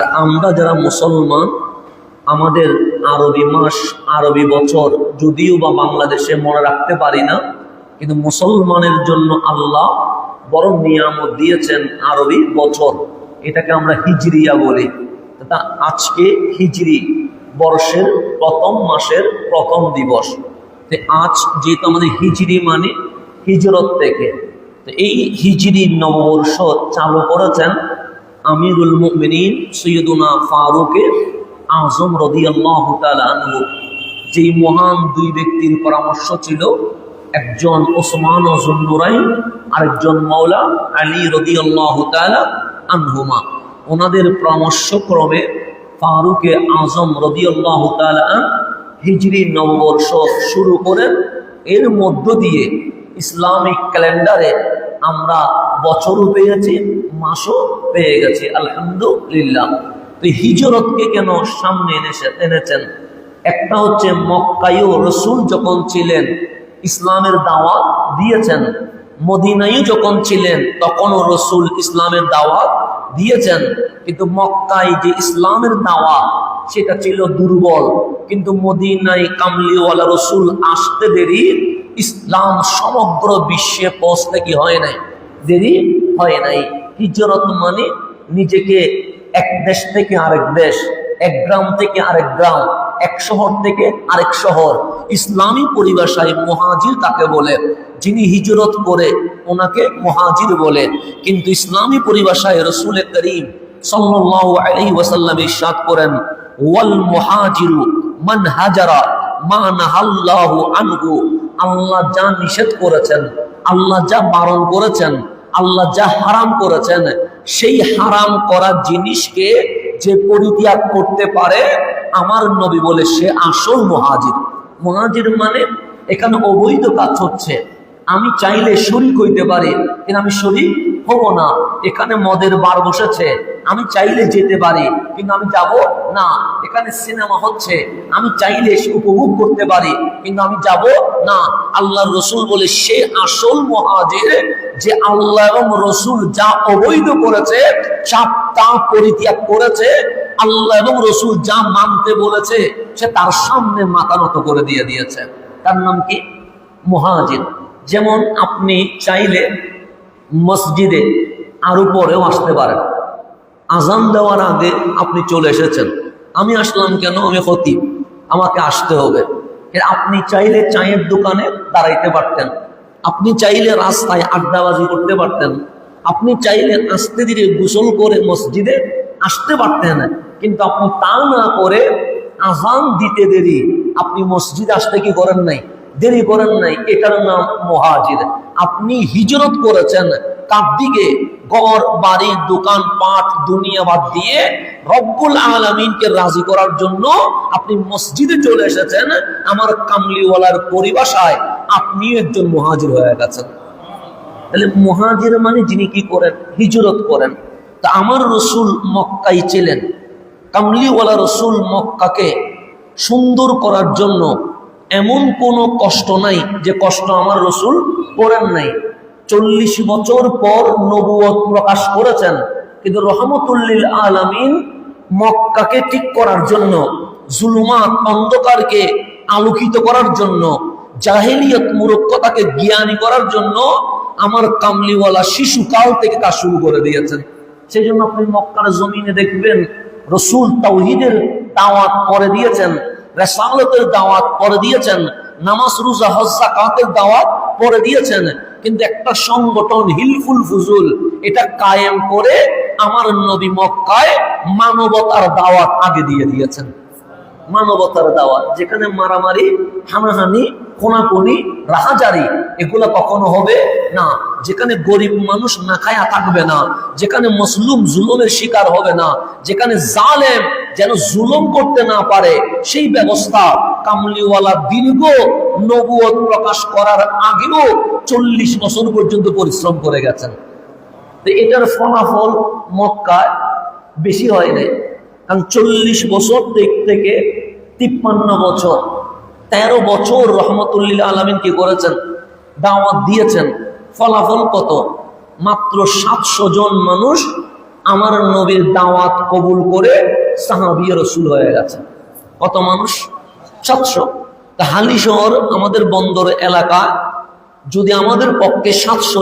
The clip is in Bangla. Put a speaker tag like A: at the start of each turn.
A: আমরা যারা মুসলমান, আমাদের আরবি মাস, আরবি বছর যদিও বা বাংলাদেশে মনে রাখতে পারি না, কিন্তু মুসলমানের জন্য আল্লাহ বড় নিয়ামত দিয়েছেন আরবি বছর। এটাকে আমরা হিজরিয়া বলি। তা আজকে হিজরি বর্ষের প্রথম মাসের প্রথম দিবস। তো আজ যেহেতু আমাদের হিজরি মানে হিজরত থেকে, তো এই হিজরি নববর্ষ চালু করেছেন আমিরুল মুমিনিন সৈয়দুনা ফারুকে আজম রদি রদিয়াল্লাহ আনহু। যেই মহান দুই ব্যক্তির পরামর্শ ছিল, একজন ওসমান জুন্নুরাইন আরেকজন মাওলা আলী রদিয়াল্লাহ আনহুমা। ওনাদের পরামর্শক্রমে ফারুকে আজম রদিয়াল্লাহ আন হিজরি নববর্ষ শুরু করেন। এর মধ্য দিয়ে ইসলামিক ক্যালেন্ডারে আমরা বছরও পেয়েছি, মাসও পেয়ে গেছে, আলহামদুলিল্লাহ। তো হিজরতকে কেন সামনে এনেছে এনেছেন? একটা হচ্ছে মক্কায়ও রসুল যখন ছিলেন, ইসলামের দাওয়াত দিয়েছেন, মদিনায়ও যখন ছিলেন, তখনও রসুল ইসলামের দাওয়াত দিয়েছেন। কিন্তু মক্কায় যে ইসলামের দাওয়াত, সেটা ছিল দুর্বল। কিন্তু মদিনায় কামলিওয়ালা রসুল আসতে দেরি, ইসলাম সমগ্র বিশ্বে পৌঁছতে কি হয় নাই? দেরি হয় নাই, হিজরত মানে নিজেকে এক দেশ থেকে আরেক দেশ, এক গ্রাম থেকে আরেক গ্রাম, এক শহর থেকে আরেক শহর। ইসলামী পরিভাষায় মহাজির তাকে বলে, যিনি হিজরত করে ওনাকে মহাজির বলে। কিন্তু ইসলামী পরিভাষায় রসুল করিম করেন, ওয়াল মান হাজারা আল্লাহ যা নিষেধ করেছেন আল্লাহ যা বারণ করেছেন, আল্লাহ যা হারাম করেছেন, সেই হারাম করা জিনিসকে যে পরিত্যাগ করতে পারে, আমার নবী বলে সে আসল মহাজির। মহাজির মানে এখানে অবৈধ কাজ হচ্ছে। আমি চাইলে শরিক হইতে পারি, কিন্তু আমি শরিক হব না। এখানে মদের বার বসেছে। আমি চাইলে যেতে পারি, কিন্তু আমি যাব না। এখানে সিনেমা হচ্ছে। আমি চাইলে উপভোগ করতে পারি, কিন্তু আমি যাব না। আল্লাহ রসুল বলে, সে আসল মহাজের যে আল্লাহ এবং রসুল যা অবৈধ করেছে চাপ তা পরিত্যাগ করেছে, আল্লাহ এবং রসুল যা মানতে বলেছে, সে তার সামনে মাথা নত করে দিয়ে দিয়েছে। তার নাম কি? মহাজির। যেমন আপনি চাইলে মসজিদে আরও পরেও আসতে পারেন। আজান দেওয়ার আগে আপনি চলে এসেছেন। আমি আসলাম কেন? আমি ক্ষতি। আমাকে আসতে হবে। আপনি চাইলে চায়ের দোকানে দাঁড়াইতে পারতেন। আপনি চাইলে রাস্তায় আড্ডাবাজি করতে পারতেন। আপনি চাইলে আস্তে ধীরে গোসল করে মসজিদে আসতে পারতেন। কিন্তু আপনি তা না করে আজান দিতে দেরি। আপনি মসজিদ আসতে কি করেন নাই? দেরি করেন নাই এটার নাম মহাজির আপনি হিজরত করেছেন কার দিকে ঘর, বাড়ি, দোকান, পাট, দুনিয়া বাদ দিয়ে রব্বুল আলমিনকে রাজি করার জন্য আপনি মসজিদে চলে এসেছেন। আমার কামলিওয়ালার পরিভাষায় আপনিও একজন মহাজির হয়ে গেছেন। তাহলে মহাজির মানে যিনি কি করেন? হিজরত করেন। তা আমার রসুল মক্কাই ছিলেন। কামলিওয়ালা রসুল মক্কাকে সুন্দর করার জন্য এমন কোনো কষ্ট নাই যে কষ্ট আমার রসুল করেন নাই। চল্লিশ বছর পর নবুয়ত প্রকাশ করেছেন। কিন্তু রহমতুল্লিল আলমিন মক্কাকে ঠিক করার জন্য, জুলুমাত অন্ধকারকে আলোকিত করার জন্য, জাহেলিয়ত মূর্খতাকে জ্ঞানী করার জন্য আমার কামলিওয়ালা শিশুকাল থেকে কাজ শুরু করে দিয়েছেন। সেই জন্য আপনি মক্কার জমিনে দেখবেন রসুল তাওহিদের দাওয়াত করে দিয়েছেন। রেসালতের দাওয়াত পরে দিয়েছেন, নামাজ, রুজা হজ্জা কাতের দাওয়াত পরে দিয়েছেন। কিন্তু একটা সংগঠন, হিলফুল ফুজুল, এটা কায়েম করে আমার নবী মক্কায় মানবতার দাওয়াত আগে দিয়ে দিয়েছেন। মানবতার দাওয়াত, যেখানে মারামারি, হানাহানি, কোনাকুনি, রাহাজারি, এগুলা কখনো হবে না। যেখানে গরিব মানুষ না খায়া থাকবে না, যেখানে মসলুম জুলুমের শিকার হবে না, যেখানে জালেম যেন জুলুম করতে না পারে, সেই ব্যবস্থা কামলিওয়ালা দীর্ঘ নবুয়ত প্রকাশ করার আগেও চল্লিশ বছর পর্যন্ত পরিশ্রম করে গেছেন। তো এটার ফলাফল মক্কায় বেশি হয় নাই। কারণ চল্লিশ বছর দিক থেকে তিপ্পান্ন বছর, তেরো বছর রহমতুল্লিল আলমিন কি করেছেন? দাওয়াত দিয়েছেন। ফলাফল কত? মাত্র সাতশো জন মানুষ আমার নবীর দাওয়াত কবুল করে সাহাবিয়া রসুল হয়ে গেছে। কত মানুষ? সাতশো। হালি শহর আমাদের বন্দর এলাকা, যদি আমাদের পক্ষে সাতশো